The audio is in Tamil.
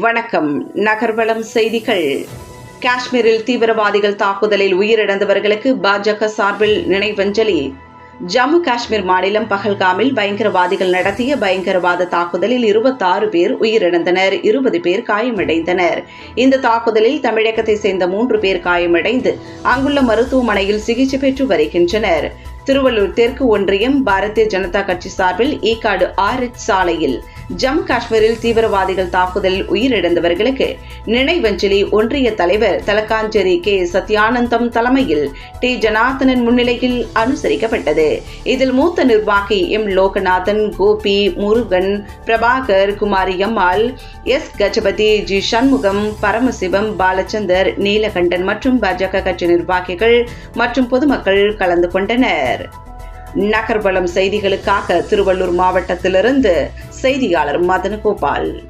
வணக்கம். நகர்வளம் செய்திகள். காஷ்மீரில் தீவிரவாதிகள் தாக்குதலில் உயிரிழந்தவர்களுக்கு பாஜக சார்பில் நினைவஞ்சலி. ஜம்மு காஷ்மீர் மாநிலம் பஹல்காமில் பயங்கரவாதிகள் நடத்திய பயங்கரவாத தாக்குதலில் இருபத்தாறு பேர் உயிரிழந்தனர் இருபது பேர் காயமடைந்தனர். இந்த தாக்குதலில் தமிழகத்தை சேர்ந்த மூன்று பேர் காயமடைந்து அங்குள்ள மருத்துவமனையில் சிகிச்சை பெற்று வருகின்றனர். திருவள்ளூர் தெற்கு ஒன்றியம் பாரதிய ஜனதா கட்சி சார்பில் ஈக்காடு ஆர்எச் சாலையில் ஜம்மு காஷ்மீரில் தீவிரவாதிகள் தாக்குதலில் உயிரிழந்தவர்களுக்கு நினைவஞ்சலி ஒன்றிய தலைவர் தலக்காஞ்சேரி கே. சத்யானந்தம் தலைமையில் டி. ஜனார்த்தனன் முன்னிலையில் அனுசரிக்கப்பட்டது. இதில் மூத்த நிர்வாகி M. Loganathan Gopi Murugan Prabhakar Kumari Ammal S. Gajapathi G. Shanmugam Paramasivam Balachander Neelakandan மற்றும் பாஜக கட்சி நிர்வாகிகள் மற்றும் பொதுமக்கள் கலந்து கொண்டனர். நகர்வளம் செய்திகளுக்காக திருவள்ளூர் மாவட்டத்திலிருந்து செய்தியாளர் மதனகோபால்.